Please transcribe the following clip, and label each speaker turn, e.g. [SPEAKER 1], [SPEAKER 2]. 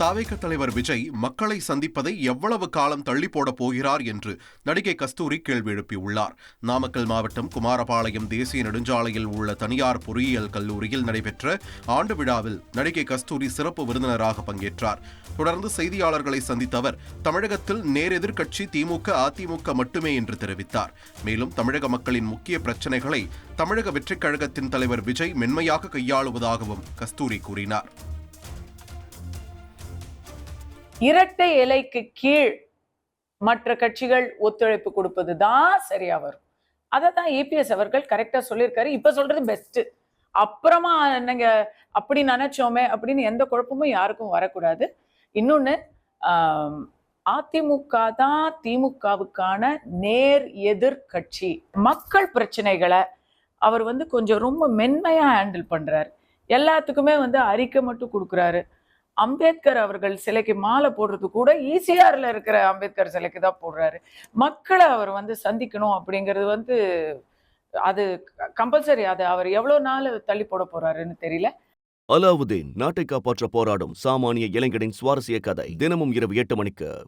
[SPEAKER 1] தாவேக தலைவர் விஜய் மக்களை சந்திப்பதை எவ்வளவு காலம் தள்ளி போடப் போகிறார் என்று நடிகை கஸ்தூரி கேள்வி எழுப்பியுள்ளார். நாமக்கல் மாவட்டம் குமாரபாளையம் தேசிய நெடுஞ்சாலையில் உள்ள தனியார் பொறியியல் கல்லூரியில் நடைபெற்ற ஆண்டு விழாவில் நடிகை கஸ்தூரி சிறப்பு விருந்தினராக பங்கேற்றார். தொடர்ந்து செய்தியாளர்களை சந்தித்த அவர் தமிழகத்தில் நேரெதிர் கட்சி திமுக அதிமுக மட்டுமே என்று தெரிவித்தார். மேலும் தமிழக மக்களின் முக்கிய பிரச்சினைகளை தமிழக வெற்றிக் கழகத்தின் தலைவர் விஜய் மென்மையாக கையாளுவதாகவும் கஸ்தூரி கூறினார்.
[SPEAKER 2] இரட்டை இலைக்கு கீழ் மற்ற கட்சிகள் ஒத்துழைப்பு கொடுப்பது தான் சரியா வரும். அதை தான் ஏபிஎஸ் அவர்கள் கரெக்டா சொல்லியிருக்காரு. இப்ப சொல்றது பெஸ்ட் அப்புறமா நீங்க அப்படி நினைச்சோமே அப்படின்னு எந்த குழப்பமும் யாருக்கும் வரக்கூடாது. இன்னொன்னு அதிமுக தான் திமுகவுக்கான நேர் எதிர் கட்சி. மக்கள் பிரச்சனைகளை அவர் வந்து கொஞ்சம் ரொம்ப மென்மையா ஹேண்டில் பண்றாரு. எல்லாத்துக்குமே வந்து அறிக்கை மட்டும் கொடுக்குறாரு. அம்பேத்கர் அவர்கள் சிலைக்கு மாலை போடுறது கூட ஈசிஆரில் இருக்கிற அம்பேத்கர் சிலைக்கு தான் போடுறாரு. மக்களை அவர் வந்து சந்திக்கணும் அப்படிங்கிறது வந்து அது கம்பல்சரி அது அவர் எவ்வளோ நாள் தள்ளி போட போறாருன்னு தெரியல.
[SPEAKER 3] அலாவுதீன் நாட்டை காப்பாற்ற போராடும் சாமானிய இளைஞனின் சுவாரஸ்ய கதை தினமும் இரவு எட்டு மணிக்கு.